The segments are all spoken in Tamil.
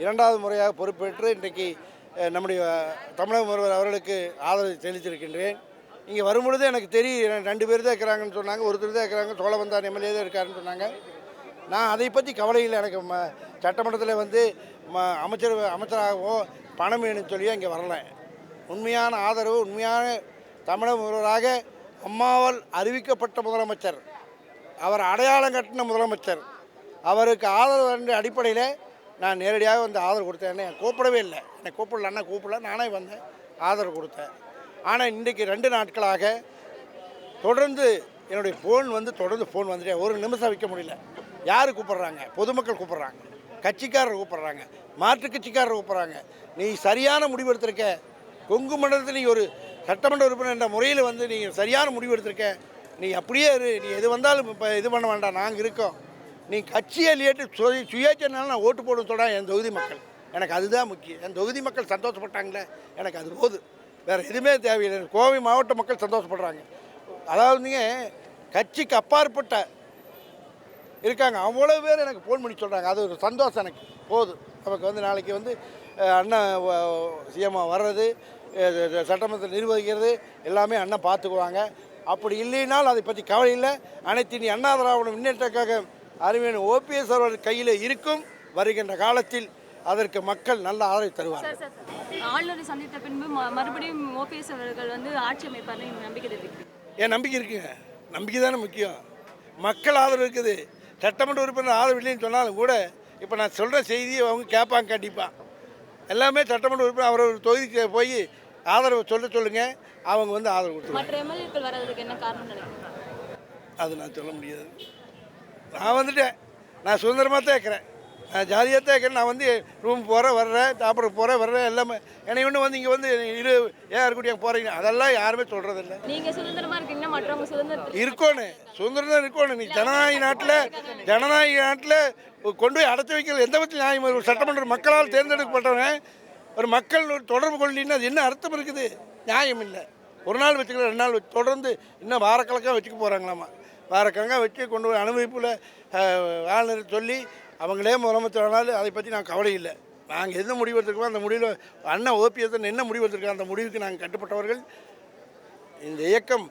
இரண்டாவது முறையாக பொறுப்பேற்று இன்றைக்கு நம்முடைய தமிழக முதல்வர் அவர்களுக்கு ஆதரவு தெரிவித்திருக்கின்றேன் இங்கே வரும்பொழுது எனக்கு தெரியும் ரெண்டு பேர் தான் இருக்கிறாங்கன்னு சொன்னாங்க ஒருத்தர் தான் இருக்கிறாங்க சோழவந்தான் எம்எல்ஏ தான் இருக்காருன்னு சொன்னாங்க. நான் அதை பற்றி கவலை இல்லை எனக்கு ம சட்டமன்றத்தில் வந்து ம அமைச்சர் அமைச்சராகவோ பணம் வேணும்னு சொல்லியோ இங்கே வரல. உண்மையான ஆதரவு உண்மையான தமிழக முதல்வராக அம்மாவால் அறிவிக்கப்பட்ட முதலமைச்சர். அவர் அடையாளம் கட்டின முதலமைச்சர். அவருக்கு ஆதரவு என்ற அடிப்படையில் நான் நேரடியாக வந்து ஆதரவு கொடுத்தேன். என்னை கூப்பிடவே இல்லை. என்னை கூப்பிடல அண்ணா கூப்பிடல. நானே வந்தேன் ஆதரவு கொடுத்தேன். ஆனால் இன்றைக்கு ரெண்டு நாட்களாக தொடர்ந்து என்னுடைய ஃபோன் வந்து தொடர்ந்து ஃபோன் வந்துட்டே ஒரு நிமிஷம் வைக்க முடியல. யார் கூப்பிட்றாங்க? பொதுமக்கள் கூப்பிட்றாங்க. கட்சிக்காரர் கூப்பிட்றாங்க. மாற்று கட்சிக்காரர் கூப்பிட்றாங்க. நீ சரியான முடிவு எடுத்திருக்க. கொங்கு மண்டலத்தில் நீ ஒரு சட்டமன்ற உறுப்பினர் என்ற முறையில் வந்து நீ சரியான முடிவு எடுத்திருக்க. நீ அப்படியே இரு. நீ எது வந்தாலும் இப்போ இது பண்ண வேண்டாம். நாங்கள் இருக்கோம். நீ கட்சியை லேட்டு சுய சுயேட்சனால நான் ஓட்டு போடணும்னு சொல்கிறேன் என் தொகுதி மக்கள். எனக்கு அதுதான் முக்கியம். என் தொகுதி மக்கள் சந்தோஷப்பட்டாங்களே எனக்கு அது போது வேறு எதுவுமே தேவையில்லை. கோவை மாவட்ட மக்கள் சந்தோஷப்படுறாங்க. அதாவதுங்க கட்சிக்கு அப்பாற்பட்ட இருக்காங்க. அவ்வளோ பேர் எனக்கு ஃபோன் பண்ணி சொல்கிறாங்க அது ஒரு சந்தோஷம் எனக்கு. போதும். நமக்கு வந்து நாளைக்கு வந்து அண்ணன் சிஎம்மாக வர்றது சட்டமன்றத்தில் சட்டமன்றத்தை நிர்வகிக்கிறது எல்லாமே அண்ணன் பார்த்துக்குவாங்க. அப்படி இல்லைனாலும் அதை பற்றி கவலை இல்லை. அனைத்து நீ அண்ணா திராவிட முன்னேற்றக்காக அறிவியன் ஓபிஎஸ் அவர்கள் கையில் இருக்கும். வருகின்ற காலத்தில் அதற்கு மக்கள் நல்ல ஆதரவு சார். ஆளுநரை சந்தித்த பின்பு மறுபடியும் ஓபிஎஸ் அவர்கள் வந்து ஆட்சி அமைப்பார்னு நம்பிக்கை என் நம்பிக்கை இருக்குங்க. நம்பிக்கை தானே முக்கியம். மக்கள் ஆதரவு இருக்குது. சட்டமன்ற உறுப்பினர் ஆதரவு இல்லைன்னு சொன்னாலும் கூட இப்போ நான் சொல்கிற செய்தியை அவங்க கேட்பாங்க கண்டிப்பாக எல்லாமே சட்டமன்ற உறுப்பினர் அவர் ஒரு தொகுதிக்கு போய் ஆதரவு சொல்ல சொல்லுங்கள் அவங்க வந்து ஆதரவு கொடுத்துருவாங்க. அது நான் சொல்ல முடியாது. நான் வந்துட்டேன். நான் சுதந்திரமாக தான் இருக்கிறேன் நான் ஜாலியாக தான் இருக்கிறேன் நான் வந்து ரூம் போகிறேன் வர்றேன் சாப்பிட போகிறேன் வர்றேன் எல்லாமே. என்னை ஒன்று வந்து இங்கே வந்து இரு ஏன் இருக்கக்கூடிய போகிறீங்க அதெல்லாம் யாருமே சொல்கிறதில்ல நீங்க சுதந்திரமா இருக்கீங்கன்னா மற்றவங்க சுதந்திரத்தில் இருக்கணும் சுதந்திரம் தான் இருக்கணும் நீ ஜனநாயக நாட்டில் ஜனநாயக நாட்டில் கொண்டு போய் அடைச்சி வைக்கிறது எந்த பற்றி நியாயம். ஒரு சட்டமன்ற மக்களால் தேர்ந்தெடுக்கப்பட்டவன் ஒரு மக்கள் ஒரு தொடர்பு கொள்ளலின்னா அது என்ன அர்த்தம் இருக்குது? நியாயம் இல்லை. ஒரு நாள் வச்சுக்கலாம் ரெண்டு நாள் தொடர்ந்து இன்னும் வாரக்கணக்காக வச்சுக்க போகிறாங்களாமா வாரக்கணக்காக வச்சு கொண்டு போய் அனுமதிப்பில் ஆளுநர் சொல்லி அவங்களே முதலமைச்சர் ஆனாலும் அதை பற்றி நான் கவலை இல்லை. நாங்கள் எந்த முடிவு எடுத்துருக்கோமோ அந்த முடிவில் அண்ணன் ஓபிஎஸ் என்ன முடிவு எடுத்திருக்கோம் அந்த முடிவுக்கு நாங்கள் கட்டுப்பட்டவர்கள். இந்த இயக்கம்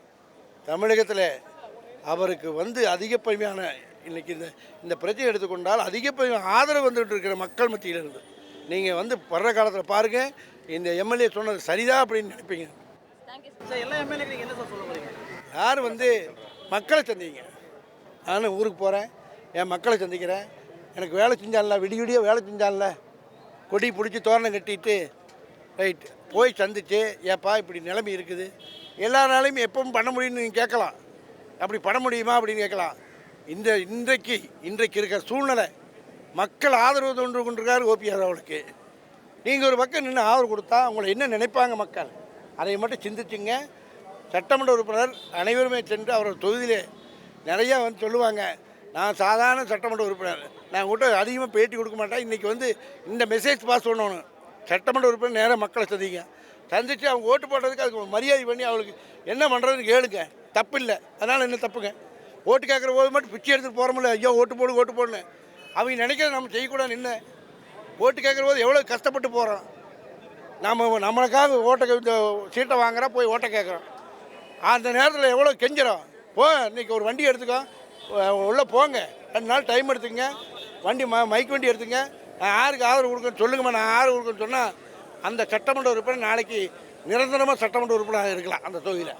தமிழகத்தில் அவருக்கு வந்து அதிகப்படியான இன்னைக்கு இந்த இந்த பிரச்சனை எடுத்துக்கொண்டால் அதிகப்படியான ஆதரவு வந்துட்டு இருக்கிற மக்கள் மத்தியில் இருந்து நீங்கள் வந்து வர்ற காலத்தில் பாருங்கள் இந்த எம்எல்ஏ சொன்னது சரிதான் அப்படின்னு நினைப்பீங்க. தேங்க்யூ சார் எல்லா எம்எல்ஏக்கு நீங்கள் என்ன சார் சொல்ல போறீங்க? யார் வந்து மக்களை சந்திங்க. நானும் ஊருக்கு போகிறேன் என் மக்களை சந்திக்கிறேன். எனக்கு வேலை செஞ்சான்ல விடிய விடிய வேலை செஞ்சான்ல. கொடி பிடிச்சி தோரணம் கட்டிட்டு ரைட் போய் சந்திச்சு ஏப்பா இப்படி நிலைமை இருக்குது. எல்லா நாளையும் எப்பவும் பண்ண முடியும்னு நீங்கள் கேட்கலாம். அப்படி பண்ண முடியுமா அப்படின்னு கேட்கலாம். இந்த இன்றைக்கு இன்றைக்கு இருக்கிற சூழ்நிலை. மக்கள் ஆதரவு தோன்று கொண்டிருக்காரு ஓபிஆர் அவளுக்கு நீங்கள் ஒரு பக்கம் நின்று ஆதரவு கொடுத்தா அவங்களை என்ன நினைப்பாங்க மக்கள்? அதை மட்டும் சிந்திச்சுங்க. சட்டமன்ற உறுப்பினர் அனைவருமே சென்று அவர் தொகுதியிலே நிறையா வந்து சொல்லுவாங்க. நான் சாதாரண சட்டமன்ற உறுப்பினர். நான் உங்கள்கிட்ட அதிகமாக பேட்டி கொடுக்க மாட்டேன். இன்றைக்கி வந்து இந்த மெசேஜ் பாஸ் பண்ணணும். சட்டமன்ற உறுப்பினர் நேராக மக்களை சந்திங்க. சந்திச்சு அவங்க ஓட்டு போடுறதுக்கு அதுக்கு மரியாதை பண்ணி அவளுக்கு என்ன பண்ணுறதுன்னு கேளுங்க. தப்பு இல்லை அதனால் என்ன தப்புங்க? ஓட்டு கேட்குற போது மட்டும் பிச்சை எடுத்துகிட்டு போகிறோமில்ல ஐயோ ஓட்டு போடு ஓட்டு போடணும் அவங்க நினைக்கிறத நம்ம செய்யக்கூடாது நின்று ஓட்டு கேட்குற போது எவ்வளோ கஷ்டப்பட்டு போகிறோம் நம்ம நம்மளுக்காக ஓட்டை சீட்டை வாங்குறா போய் ஓட்டை கேட்குறோம். அந்த நேரத்தில் எவ்வளோ கெஞ்சிரும் போ இன்னைக்கு ஒரு வண்டி எடுத்துக்கோ. உள்ளே போங்க. ரெண்டு நாள் டைம் எடுத்துக்கங்க. வண்டி ம மைக் வண்டி எடுத்துங்க நான் யாருக்கு ஆதரவு கொடுக்கணும் சொல்லுங்கம்மா நான் ஆதரவு கொடுக்கணும்னு சொன்னால் அந்த சட்டமன்ற உறுப்பினர் நாளைக்கு நிரந்தரமாக சட்டமன்ற உறுப்பினராக இருக்கலாம் அந்த தொகுதியில்.